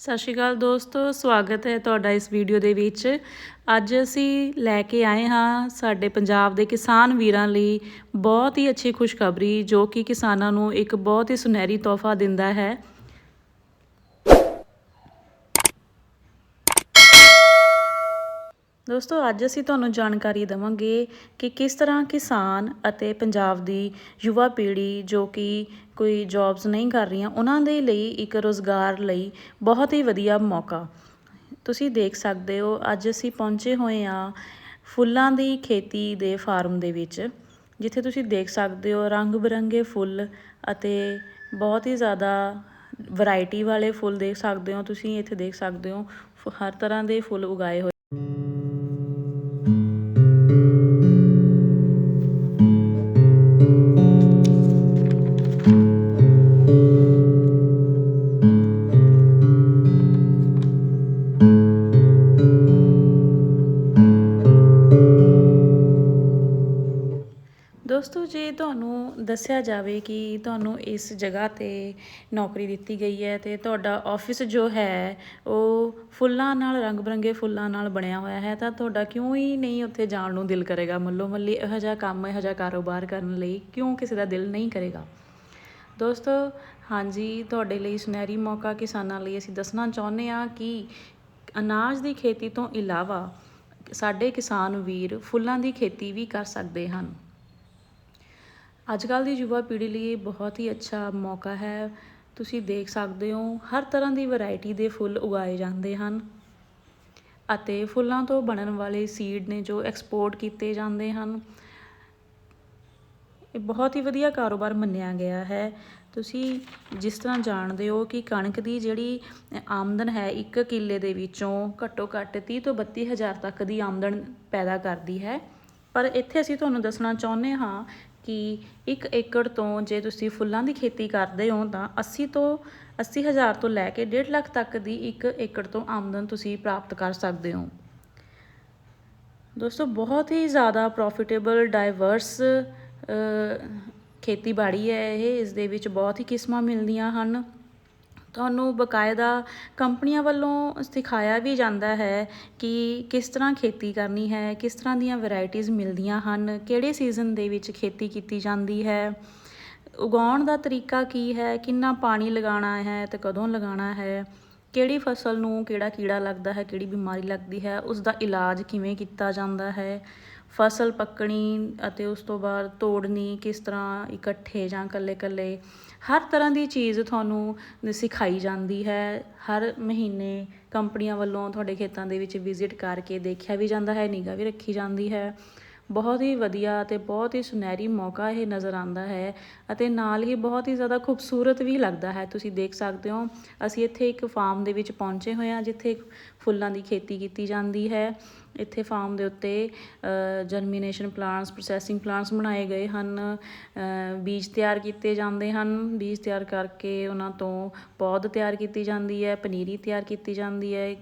ਸਤਿ ਸ਼੍ਰੀ ਅਕਾਲ ਦੋਸਤੋ, ਸਵਾਗਤ ਹੈ ਤੁਹਾਡਾ ਇਸ ਵੀਡੀਓ ਦੇ ਵਿੱਚ। ਅੱਜ ਅਸੀਂ ਲੈ ਕੇ ਆਏ ਹਾਂ ਸਾਡੇ ਪੰਜਾਬ ਦੇ ਕਿਸਾਨ ਵੀਰਾਂ ਲਈ ਬਹੁਤ ਹੀ ਅੱਛੀ ਖੁਸ਼ਖਬਰੀ ਜੋ ਕਿ ਕਿਸਾਨਾਂ ਨੂੰ ਇੱਕ ਬਹੁਤ ਹੀ ਸੁਨਹਿਰੀ ਤੋਹਫਾ ਦਿੰਦਾ ਹੈ। ਦੋਸਤੋ, ਅੱਜ ਅਸੀਂ ਤੁਹਾਨੂੰ ਜਾਣਕਾਰੀ ਦੇਵਾਂਗੇ ਕਿ ਕਿਸ ਤਰ੍ਹਾਂ ਕਿਸਾਨ ਅਤੇ ਪੰਜਾਬ ਦੀ ਯੁਵਾ ਪੀੜ੍ਹੀ ਜੋ ਕਿ ਕੋਈ ਜੌਬਸ ਨਹੀਂ ਕਰ ਰਹੀਆਂ, ਉਹਨਾਂ ਦੇ ਲਈ ਇੱਕ ਰੋਜ਼ਗਾਰ ਲਈ ਬਹੁਤ ਹੀ ਵਧੀਆ ਮੌਕਾ। ਤੁਸੀਂ ਦੇਖ ਸਕਦੇ ਹੋ, ਅੱਜ ਅਸੀਂ ਪਹੁੰਚੇ ਹੋਏ ਹਾਂ ਫੁੱਲਾਂ ਦੀ ਖੇਤੀ ਦੇ ਫਾਰਮ ਦੇ ਵਿੱਚ, ਜਿੱਥੇ ਤੁਸੀਂ ਦੇਖ ਸਕਦੇ ਹੋ ਰੰਗ ਬਿਰੰਗੇ ਫੁੱਲ ਅਤੇ ਬਹੁਤ ਹੀ ਜ਼ਿਆਦਾ ਵੈਰਾਈਟੀ ਵਾਲੇ ਫੁੱਲ ਦੇਖ ਸਕਦੇ ਹੋ। ਤੁਸੀਂ ਇੱਥੇ ਦੇਖ ਸਕਦੇ ਹੋ ਹਰ ਤਰ੍ਹਾਂ ਦੇ ਫੁੱਲ ਉਗਾਏ ਹੋਏ ਦੋਸਤੋ, ਜੇ ਤੁਹਾਨੂੰ ਦੱਸਿਆ ਜਾਵੇ ਕਿ ਤੁਹਾਨੂੰ ਇਸ ਜਗ੍ਹਾ ਤੇ ਨੌਕਰੀ ਦਿੱਤੀ ਗਈ ਹੈ ਤੇ ਤੁਹਾਡਾ ਆਫਿਸ ਜੋ ਹੈ, ਉਹ ਫੁੱਲਾਂ ਨਾਲ ਰੰਗ ਬਰੰਗੇ ਫੁੱਲਾਂ ਨਾਲ ਬਣਿਆ ਹੋਇਆ ਹੈ, ਤਾਂ ਤੁਹਾਡਾ ਕਿਉਂ ਹੀ ਨਹੀਂ ਉੱਥੇ ਜਾਣ ਨੂੰ ਦਿਲ ਕਰੇਗਾ? ਮੱਲੋ ਮੱਲੀ ਇਹੋ ਜਿਹਾ ਕੰਮ, ਇਹੋ ਜਿਹਾ ਕਾਰੋਬਾਰ ਕਰਨ ਲਈ ਕਿਉਂ ਕਿਸੇ ਦਾ ਦਿਲ ਨਹੀਂ ਕਰੇਗਾ? ਦੋਸਤੋ, ਹਾਂਜੀ, ਤੁਹਾਡੇ ਲਈ ਸੁਨਹਿਰੀ ਮੌਕਾ ਕਿਸਾਨਾਂ ਲਈ ਅਸੀਂ ਦੱਸਣਾ ਚਾਹੁੰਦੇ ਹਾਂ ਕਿ ਅਨਾਜ ਦੀ ਖੇਤੀ ਤੋਂ ਇਲਾਵਾ ਸਾਡੇ ਕਿਸਾਨ ਵੀਰ ਫੁੱਲਾਂ ਦੀ ਖੇਤੀ ਵੀ ਕਰ ਸਕਦੇ ਹਨ। ਅੱਜ ਕੱਲ੍ਹ ਦੀ ਯੁਵਾ ਪੀੜ੍ਹੀ ਲਈ ਇਹ ਬਹੁਤ ਹੀ ਅੱਛਾ ਮੌਕਾ ਹੈ। ਤੁਸੀਂ ਦੇਖ ਸਕਦੇ ਹੋ, ਹਰ ਤਰ੍ਹਾਂ ਦੀ ਵੈਰਾਈਟੀ ਦੇ ਫੁੱਲ ਉਗਾਏ ਜਾਂਦੇ ਹਨ ਅਤੇ ਫੁੱਲਾਂ ਤੋਂ ਬਣਨ ਵਾਲੇ ਸੀਡ ਨੇ ਜੋ ਐਕਸਪੋਰਟ ਕੀਤੇ ਜਾਂਦੇ ਹਨ। ਇਹ ਬਹੁਤ ਹੀ ਵਧੀਆ ਕਾਰੋਬਾਰ ਮੰਨਿਆ ਗਿਆ ਹੈ। ਤੁਸੀਂ ਜਿਸ ਤਰ੍ਹਾਂ ਜਾਣਦੇ ਹੋ ਕਿ ਕਣਕ ਦੀ ਜਿਹੜੀ ਆਮਦਨ ਹੈ ਇੱਕ ਕਿੱਲੇ ਦੇ ਵਿੱਚੋਂ ਘੱਟੋ ਘੱਟ 30 ਤੋਂ 32 ਹਜ਼ਾਰ ਤੱਕ ਦੀ ਆਮਦਨ ਪੈਦਾ ਕਰਦੀ ਹੈ। ਪਰ ਇੱਥੇ ਅਸੀਂ ਤੁਹਾਨੂੰ ਦੱਸਣਾ ਚਾਹੁੰਦੇ ਹਾਂ ਕਿ ਇੱਕ ਏਕੜ ਤੋਂ ਜੇ ਤੁਸੀਂ ਫੁੱਲਾਂ ਦੀ ਖੇਤੀ ਕਰਦੇ ਹੋ ਤਾਂ 80 ਤੋਂ 80 ਹਜ਼ਾਰ ਤੋਂ ਲੈ ਕੇ 1.5 ਲੱਖ ਤੱਕ ਦੀ ਇੱਕ ਏਕੜ ਤੋਂ ਆਮਦਨ ਤੁਸੀਂ ਪ੍ਰਾਪਤ ਕਰ ਸਕਦੇ ਹੋ। ਦੋਸਤੋ, ਬਹੁਤ ਹੀ ਜ਼ਿਆਦਾ ਪ੍ਰੋਫਿਟੇਬਲ ਡਾਈਵਰਸ ਖੇਤੀਬਾੜੀ ਹੈ ਇਹ। ਇਸ ਦੇ ਵਿੱਚ ਬਹੁਤ ਹੀ ਕਿਸਮਾਂ ਮਿਲਦੀਆਂ ਹਨ। ਤੁਹਾਨੂੰ ਬਕਾਇਦਾ ਕੰਪਨੀਆਂ ਵੱਲੋਂ ਸਿਖਾਇਆ ਵੀ ਜਾਂਦਾ ਹੈ ਕਿ ਕਿਸ ਤਰ੍ਹਾਂ ਖੇਤੀ ਕਰਨੀ ਹੈ, ਕਿਸ ਤਰ੍ਹਾਂ ਦੀਆਂ ਵੈਰਾਈਟੀਆਂ ਮਿਲਦੀਆਂ ਹਨ, ਕਿਹੜੇ ਸੀਜ਼ਨ ਦੇ ਵਿੱਚ ਖੇਤੀ ਕੀਤੀ ਜਾਂਦੀ ਹੈ, ਉਗਾਉਣ ਦਾ ਤਰੀਕਾ ਕੀ ਹੈ, ਕਿੰਨਾ ਪਾਣੀ ਲਗਾਉਣਾ ਹੈ ਤੇ ਕਦੋਂ ਲਗਾਉਣਾ ਹੈ, ਕਿਹੜੀ ਫਸਲ ਨੂੰ ਕਿਹੜਾ ਕੀੜਾ ਲੱਗਦਾ ਹੈ, ਕਿਹੜੀ ਬਿਮਾਰੀ ਲੱਗਦੀ ਹੈ ਉਸ ਦਾ ਇਲਾਜ ਕਿਵੇਂ ਕੀਤਾ ਜਾਂਦਾ ਹੈ ਫਸਲ ਪੱਕਣੀ ਅਤੇ ਉਸ ਤੋਂ ਬਾਅਦ ਤੋੜਨੀ, ਕਿਸ ਤਰ੍ਹਾਂ ਇਕੱਠੇ ਜਾਂ ਇਕੱਲੇ-ਇਕੱਲੇ ਹਰ ਤਰ੍ਹਾਂ ਦੀ ਚੀਜ਼ ਤੁਹਾਨੂੰ ਸਿਖਾਈ ਜਾਂਦੀ ਹੈ। ਹਰ ਮਹੀਨੇ ਕੰਪਨੀਆਂ ਵੱਲੋਂ ਤੁਹਾਡੇ ਖੇਤਾਂ ਦੇ ਵਿੱਚ ਵਿਜ਼ਿਟ ਕਰਕੇ ਦੇਖਿਆ ਵੀ ਜਾਂਦਾ ਹੈ, ਨਿਗਾਹ ਵੀ ਰੱਖੀ ਜਾਂਦੀ ਹੈ। ਬਹੁਤ ਹੀ ਵਧੀਆ ਅਤੇ ਬਹੁਤ ਹੀ ਸੁਨਹਿਰੀ ਮੌਕਾ ਇਹ ਨਜ਼ਰ ਆਉਂਦਾ ਹੈ ਅਤੇ ਨਾਲ ਹੀ ਬਹੁਤ ਹੀ ਜ਼ਿਆਦਾ ਖੂਬਸੂਰਤ ਵੀ ਲੱਗਦਾ ਹੈ। ਤੁਸੀਂ ਦੇਖ ਸਕਦੇ ਹੋ, ਅਸੀਂ ਇੱਥੇ ਇੱਕ ਫਾਰਮ ਦੇ ਵਿੱਚ ਪਹੁੰਚੇ ਹੋਏ ਹਾਂ ਜਿੱਥੇ ਫੁੱਲਾਂ ਦੀ ਖੇਤੀ ਕੀਤੀ ਜਾਂਦੀ ਹੈ। ਇੱਥੇ ਫਾਰਮ ਦੇ ਉੱਤੇ ਜਰਮੀਨੇਸ਼ਨ ਪਲਾਂਟਸ ਪ੍ਰੋਸੈਸਿੰਗ ਪਲਾਂਟਸ ਬਣਾਏ ਗਏ ਹਨ ਬੀਜ ਤਿਆਰ ਕੀਤੇ ਜਾਂਦੇ ਹਨ। ਬੀਜ ਤਿਆਰ ਕਰਕੇ ਉਹਨਾਂ ਤੋਂ ਪੌਦ ਤਿਆਰ ਕੀਤੀ ਜਾਂਦੀ ਹੈ, ਪਨੀਰੀ ਤਿਆਰ ਕੀਤੀ ਜਾਂਦੀ ਹੈ।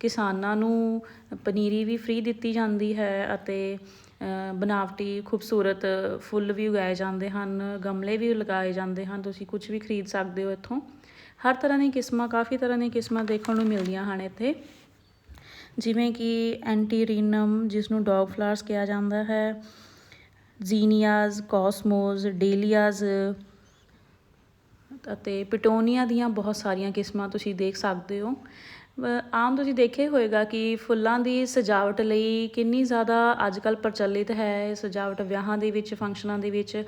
ਕਿਸਾਨਾਂ ਨੂੰ ਪਨੀਰੀ ਵੀ ਫ੍ਰੀ ਦਿੱਤੀ ਜਾਂਦੀ ਹੈ ਅਤੇ ਬਨਾਵਟੀ ਖੂਬਸੂਰਤ ਫੁੱਲ ਵੀ ਉਗਾਏ ਜਾਂਦੇ ਹਨ, ਗਮਲੇ ਵੀ ਲਗਾਏ ਜਾਂਦੇ ਹਨ, ਤੁਸੀਂ ਕੁਝ ਵੀ ਖਰੀਦ ਸਕਦੇ ਹੋ ਇੱਥੋਂ। ਹਰ ਤਰ੍ਹਾਂ ਦੀਆਂ ਕਿਸਮਾਂ, ਕਾਫੀ ਤਰ੍ਹਾਂ ਦੀਆਂ ਕਿਸਮਾਂ ਦੇਖਣ ਨੂੰ ਮਿਲਦੀਆਂ ਹਨ ਇੱਥੇ। ਜਿਵੇਂ ਕਿ ਐਂਟੀਰੀਨਮ ਜਿਸ ਨੂੰ ਡੌਗ ਫਲਾਵਰਸ ਕਿਹਾ ਜਾਂਦਾ ਹੈ, ਜ਼ੀਨੀਆਜ਼ ਕੋਸਮੋਸ ਡੇਲੀਆਜ਼, ਅਤੇ ਪਿਟੋਨੀਆ ਦੀਆਂ ਬਹੁਤ ਸਾਰੀਆਂ ਕਿਸਮਾਂ ਤੁਸੀਂ ਦੇਖ ਸਕਦੇ ਹੋ। ਆਮ ਤੁਸੀਂ ਦੇਖਿਆ ਹੋਏਗਾ ਕਿ ਫੁੱਲਾਂ ਦੀ ਸਜਾਵਟ ਲਈ ਕਿੰਨੀ ਜ਼ਿਆਦਾ ਅੱਜ ਕੱਲ੍ਹ ਪ੍ਰਚਲਿਤ ਹੈ ਸਜਾਵਟ ਵਿਆਹਾਂ ਦੇ ਵਿੱਚ, ਫੰਕਸ਼ਨਾਂ ਦੇ ਵਿੱਚ।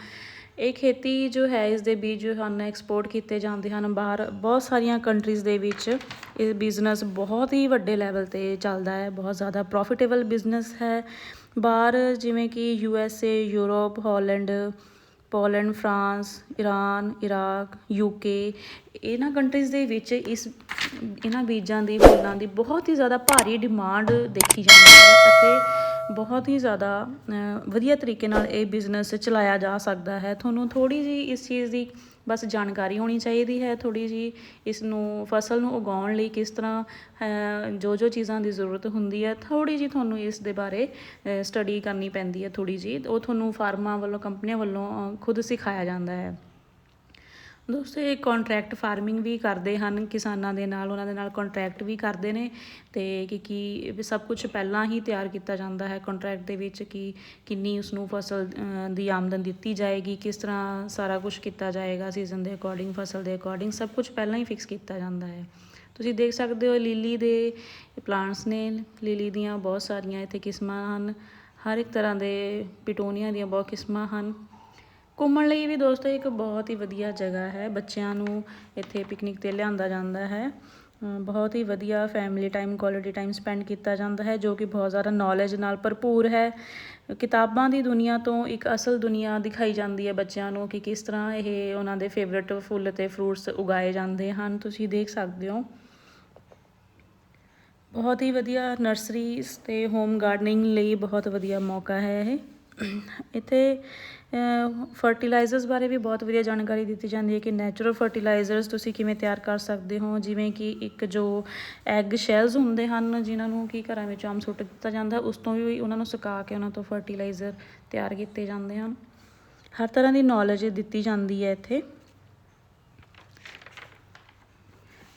ਇਹ ਖੇਤੀ ਜੋ ਹੈ, ਇਸ ਦੇ ਬੀਜ ਜੋ ਹਨ ਐਕਸਪੋਰਟ ਕੀਤੇ ਜਾਂਦੇ ਹਨ ਬਾਹਰ। ਬਹੁਤ ਸਾਰੀਆਂ ਕੰਟਰੀਜ਼ ਦੇ ਵਿੱਚ ਇਹ ਬਿਜ਼ਨਸ ਬਹੁਤ ਹੀ ਵੱਡੇ ਲੈਵਲ 'ਤੇ ਚੱਲਦਾ ਹੈ। ਬਹੁਤ ਜ਼ਿਆਦਾ ਪ੍ਰੋਫਿਟੇਬਲ ਬਿਜ਼ਨਸ ਹੈ। ਬਾਹਰ ਜਿਵੇਂ ਕਿ U S A Europe Holland Poland France Iran Iraq UK ਇਹਨਾਂ ਕੰਟਰੀਜ਼ ਦੇ ਵਿੱਚ ਇਸ ਇਹਨਾਂ ਬੀਜਾਂ ਦੀ, ਫੁੱਲਾਂ ਦੀ ਬਹੁਤ ਹੀ ਜ਼ਿਆਦਾ ਭਾਰੀ ਡਿਮਾਂਡ ਦੇਖੀ ਜਾਂਦੀ ਹੈ ਅਤੇ ਬਹੁਤ ਹੀ ਜ਼ਿਆਦਾ ਵਧੀਆ ਤਰੀਕੇ ਨਾਲ ਇਹ ਬਿਜ਼ਨਸ ਚਲਾਇਆ ਜਾ ਸਕਦਾ ਹੈ। ਤੁਹਾਨੂੰ ਥੋੜ੍ਹੀ ਜਿਹੀ ਇਸ ਚੀਜ਼ ਦੀ ਬਸ ਜਾਣਕਾਰੀ ਹੋਣੀ ਚਾਹੀਦੀ ਹੈ, ਥੋੜ੍ਹੀ ਜਿਹੀ ਇਸ ਨੂੰ ਫਸਲ ਨੂੰ ਉਗਾਉਣ ਲਈ ਕਿਸ ਤਰ੍ਹਾਂ ਜੋ ਜੋ ਚੀਜ਼ਾਂ ਦੀ ਜ਼ਰੂਰਤ ਹੁੰਦੀ ਹੈ, ਥੋੜ੍ਹੀ ਜਿਹੀ ਤੁਹਾਨੂੰ ਇਸ ਦੇ ਬਾਰੇ ਸਟੱਡੀ ਕਰਨੀ ਪੈਂਦੀ ਹੈ ਥੋੜ੍ਹੀ ਜਿਹੀ। ਉਹ ਤੁਹਾਨੂੰ ਫਾਰਮਾਂ ਵੱਲੋਂ, ਕੰਪਨੀਆਂ ਵੱਲੋਂ ਖੁਦ ਸਿਖਾਇਆ ਜਾਂਦਾ ਹੈ। ਦੋਸਤੋ, ਇਹ ਕੰਟਰੈਕਟ ਫਾਰਮਿੰਗ ਵੀ ਕਰਦੇ ਹਨ ਕਿਸਾਨਾਂ ਦੇ ਨਾਲ, ਉਹਨਾਂ ਦੇ ਨਾਲ ਕੰਟਰੈਕਟ ਵੀ ਕਰਦੇ ਨੇ ਤੇ ਕਿ ਕੀ ਸਭ ਕੁਝ ਪਹਿਲਾਂ ਹੀ ਤਿਆਰ ਕੀਤਾ ਜਾਂਦਾ ਹੈ ਕੰਟਰੈਕਟ ਦੇ ਵਿੱਚ ਕਿ ਕਿੰਨੀ ਉਸ ਨੂੰ ਫਸਲ ਦੀ ਆਮਦਨ ਦਿੱਤੀ ਜਾਏਗੀ, ਕਿਸ ਤਰ੍ਹਾਂ ਸਾਰਾ ਕੁਝ ਕੀਤਾ ਜਾਏਗਾ ਸੀਜ਼ਨ ਦੇ ਅਕੋਰਡਿੰਗ ਫਸਲ ਦੇ ਅਕੋਰਡਿੰਗ ਸਭ ਕੁਝ ਪਹਿਲਾਂ ਹੀ ਫਿਕਸ ਕੀਤਾ ਜਾਂਦਾ ਹੈ। ਤੁਸੀਂ ਦੇਖ ਸਕਦੇ ਹੋ ਲੀਲੀ ਦੇ ਪਲਾਂਟਸ ਨੇ, ਲੀਲੀ ਦੀਆਂ ਬਹੁਤ ਸਾਰੀਆਂ ਇੱਥੇ ਕਿਸਮਾਂ ਹਨ, ਹਰ ਇੱਕ ਤਰ੍ਹਾਂ ਦੇ ਪਿਟੋਨੀਆ ਦੀਆਂ ਬਹੁਤ ਕਿਸਮਾਂ ਹਨ। ਘੁੰਮਣ ਲਈ ਵੀ ਦੋਸਤੋ ਇੱਕ ਬਹੁਤ ਹੀ ਵਧੀਆ ਜਗ੍ਹਾ ਹੈ। ਬੱਚਿਆਂ ਨੂੰ ਇੱਥੇ ਪਿਕਨਿਕ ਤੇ ਲਿਆਂਦਾ ਜਾਂਦਾ ਹੈ। ਬਹੁਤ ਹੀ ਵਧੀਆ family time quality time spend ਕੀਤਾ ਜਾਂਦਾ ਹੈ, ਜੋ ਕਿ ਬਹੁਤ ਜ਼ਿਆਦਾ ਨੌਲੇਜ ਨਾਲ ਭਰਪੂਰ ਹੈ। ਕਿਤਾਬਾਂ ਦੀ ਦੁਨੀਆ ਤੋਂ ਇੱਕ ਅਸਲ ਦੁਨੀਆ ਦਿਖਾਈ ਜਾਂਦੀ ਹੈ ਬੱਚਿਆਂ ਨੂੰ ਕਿ ਕਿਸ ਤਰ੍ਹਾਂ ਇਹ ਉਹਨਾਂ ਦੇ ਫੇਵਰਟ ਫੁੱਲ ਤੇ ਫਰੂਟਸ ਉਗਾਏ ਜਾਂਦੇ ਹਨ। ਤੁਸੀਂ ਦੇਖ ਸਕਦੇ ਹੋ। ਬਹੁਤ ਹੀ ਵਧੀਆ ਨਰਸਰੀਜ਼ ਤੇ ਹੋਮ ਗਾਰਡਨਿੰਗ ਲਈ ਬਹੁਤ ਵਧੀਆ ਮੌਕਾ ਹੈ ਇਹ। ਇੱਥੇ ਫਰਟੀਲਾਈਜ਼ਰਸ ਬਾਰੇ ਵੀ ਬਹੁਤ ਵਧੀਆ ਜਾਣਕਾਰੀ ਦਿੱਤੀ ਜਾਂਦੀ ਹੈ ਕਿ ਨੈਚੁਰਲ ਫਰਟੀਲਾਈਜ਼ਰਸ ਤੁਸੀਂ ਕਿਵੇਂ ਤਿਆਰ ਕਰ ਸਕਦੇ ਹੋ, ਜਿਵੇਂ ਕਿ ਇੱਕ ਜੋ ਐਗ ਸ਼ੈਲਸ ਹੁੰਦੇ ਹਨ, ਜਿਨ੍ਹਾਂ ਨੂੰ ਕੀ ਘਰਾਂ ਵਿੱਚ ਆਮ ਸੁੱਟ ਦਿੱਤਾ ਜਾਂਦਾ, ਉਸ ਤੋਂ ਵੀ ਉਹਨਾਂ ਨੂੰ ਸੁਕਾ ਕੇ ਉਹਨਾਂ ਤੋਂ ਫਰਟੀਲਾਈਜ਼ਰ ਤਿਆਰ ਕੀਤੇ ਜਾਂਦੇ ਹਨ। ਹਰ ਤਰ੍ਹਾਂ ਦੀ ਨੌਲੇਜ ਦਿੱਤੀ ਜਾਂਦੀ ਹੈ ਇੱਥੇ।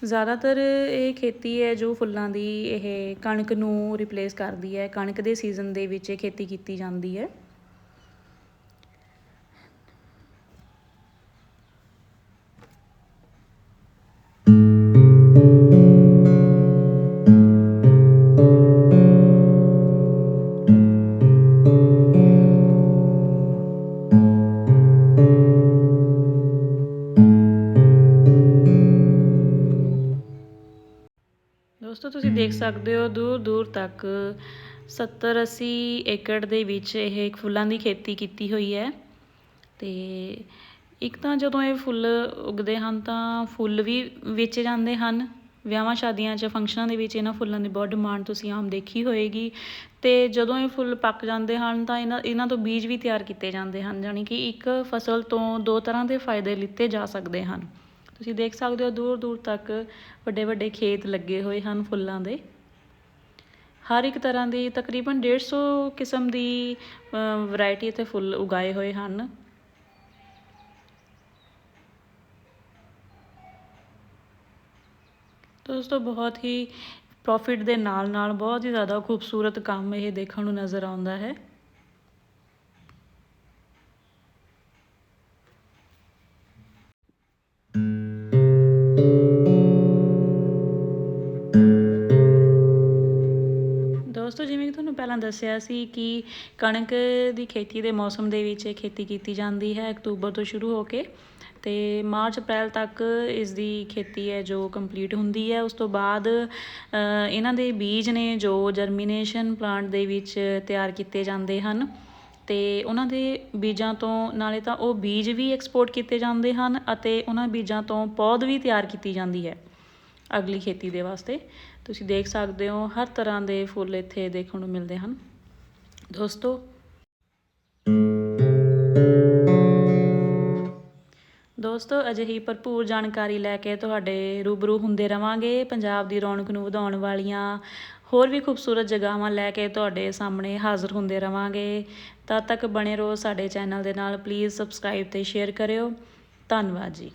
ਜ਼ਿਆਦਾਤਰ ਇਹ ਖੇਤੀ ਹੈ ਜੋ ਫੁੱਲਾਂ ਦੀ ਇਹ ਕਣਕ ਨੂੰ ਰਿਪਲੇਸ ਕਰਦੀ ਹੈ, ਕਣਕ ਦੇ ਸੀਜ਼ਨ ਦੇ ਵਿੱਚ ਇਹ ਖੇਤੀ ਕੀਤੀ ਜਾਂਦੀ ਹੈ। ਦੇਖ ਸਕਦੇ ਹੋ, ਦੂਰ ਦੂਰ ਤੱਕ 70 80 ਏਕੜ ਦੇ ਵਿੱਚ ਇਹ ਫੁੱਲਾਂ ਦੀ ਖੇਤੀ ਕੀਤੀ ਹੋਈ ਹੈ। ਤੇ ਇੱਕ ਤਾਂ ਜਦੋਂ ਇਹ ਫੁੱਲ ਉਗਦੇ ਹਨ ਤਾਂ ਫੁੱਲ ਵੀ ਵੇਚੇ ਜਾਂਦੇ ਹਨ। ਵਿਆਹਾਂ ਸ਼ਾਦੀਆਂ 'ਚ, ਫੰਕਸ਼ਨਾਂ ਦੇ ਵਿੱਚ ਇਹਨਾਂ ਫੁੱਲਾਂ ਦੀ ਬਹੁਤ ਡਿਮਾਂਡ ਤੁਸੀਂ ਆਮ ਦੇਖੀ ਹੋਏਗੀ। ਤੇ ਜਦੋਂ ਇਹ ਫੁੱਲ ਪੱਕ ਜਾਂਦੇ ਹਨ ਤਾਂ ਇਹਨਾਂ ਇਹਨਾਂ ਤੋਂ ਬੀਜ ਵੀ ਤਿਆਰ ਕੀਤੇ ਜਾਂਦੇ ਹਨ ਯਾਨੀ ਕਿ ਇੱਕ ਫਸਲ ਤੋਂ ਦੋ ਤਰ੍ਹਾਂ ਦੇ ਫਾਇਦੇ ਲਿੱਤੇ ਜਾ ਸਕਦੇ ਹਨ। ਤੁਸੀਂ ਦੇਖ ਸਕਦੇ ਹੋ ਦੂਰ ਦੂਰ ਤੱਕ ਵੱਡੇ ਵੱਡੇ ਖੇਤ ਲੱਗੇ ਹੋਏ ਹਨ ਫੁੱਲਾਂ ਦੇ। ਹਰ ਇੱਕ ਤਰ੍ਹਾਂ ਦੀ ਤਕਰੀਬਨ 150 ਕਿਸਮ ਦੀ ਵੈਰਾਈਟੀ ਅਤੇ ਫੁੱਲ ਉਗਾਏ ਹੋਏ ਹਨ। ਦੋਸਤੋ, ਬਹੁਤ ਹੀ ਪ੍ਰੋਫਿਟ ਦੇ ਨਾਲ ਨਾਲ ਬਹੁਤ ਹੀ ਜ਼ਿਆਦਾ ਖੂਬਸੂਰਤ ਕੰਮ ਇਹ ਦੇਖਣ ਨੂੰ ਨਜ਼ਰ ਆਉਂਦਾ ਹੈ। ਦੋਸਤੋ, ਜਿਵੇਂ ਕਿ ਤੁਹਾਨੂੰ ਪਹਿਲਾਂ ਦੱਸਿਆ ਸੀ ਕਿ ਕਣਕ ਦੀ ਖੇਤੀ ਦੇ ਮੌਸਮ ਦੇ ਵਿੱਚ ਇਹ ਖੇਤੀ ਕੀਤੀ ਜਾਂਦੀ ਹੈ ਅਕਤੂਬਰ ਤੋਂ ਸ਼ੁਰੂ ਹੋ ਕੇ ਤੇ ਮਾਰਚ, ਅਪ੍ਰੈਲ ਤੱਕ ਇਸ ਦੀ ਖੇਤੀ ਹੈ ਜੋ ਕੰਪਲੀਟ ਹੁੰਦੀ ਹੈ। ਉਸ ਤੋਂ ਬਾਅਦ ਇਹਨਾਂ ਦੇ ਬੀਜ ਨੇ ਜੋ ਜਰਮੀਨੇਸ਼ਨ ਪਲਾਂਟ ਦੇ ਵਿੱਚ ਤਿਆਰ ਕੀਤੇ ਜਾਂਦੇ ਹਨ ਤੇ ਉਹਨਾਂ ਦੇ ਬੀਜਾਂ ਤੋਂ ਨਾਲੇ ਤਾਂ ਉਹ ਬੀਜ ਵੀ ਐਕਸਪੋਰਟ ਕੀਤੇ ਜਾਂਦੇ ਹਨ ਅਤੇ ਉਹਨਾਂ ਬੀਜਾਂ ਤੋਂ ਪੌਦ ਵੀ ਤਿਆਰ ਕੀਤੀ ਜਾਂਦੀ ਹੈ ਅਗਲੀ ਖੇਤੀ ਦੇ ਵਾਸਤੇ। ਤੁਸੀਂ ਦੇਖ ਸਕਦੇ ਹੋ, ਹਰ ਤਰ੍ਹਾਂ ਦੇ ਫੁੱਲ ਇੱਥੇ ਦੇਖਣ ਨੂੰ ਮਿਲਦੇ ਹਨ। ਦੋਸਤੋ ਦੋਸਤੋ, ਅਜਿਹੀ ਭਰਪੂਰ ਜਾਣਕਾਰੀ ਲੈ ਕੇ ਤੁਹਾਡੇ ਰੂਬਰੂ ਹੁੰਦੇ ਰਵਾਂਗੇ ਪੰਜਾਬ ਦੀ ਰੌਣਕ ਨੂੰ ਵਧਾਉਣ ਵਾਲੀਆਂ ਹੋਰ ਵੀ ਖੂਬਸੂਰਤ ਜਗ੍ਹਾਵਾਂ ਲੈ ਕੇ ਤੁਹਾਡੇ ਸਾਹਮਣੇ ਹਾਜ਼ਰ ਹੁੰਦੇ ਰਵਾਂਗੇ। ਤਦ ਤੱਕ ਬਣੇ ਰਹੋ ਸਾਡੇ ਚੈਨਲ ਦੇ ਨਾਲ ਪਲੀਜ਼ ਸਬਸਕ੍ਰਾਈਬ ਤੇ ਸ਼ੇਅਰ ਕਰਿਓ। ਧੰਨਵਾਦ ਜੀ।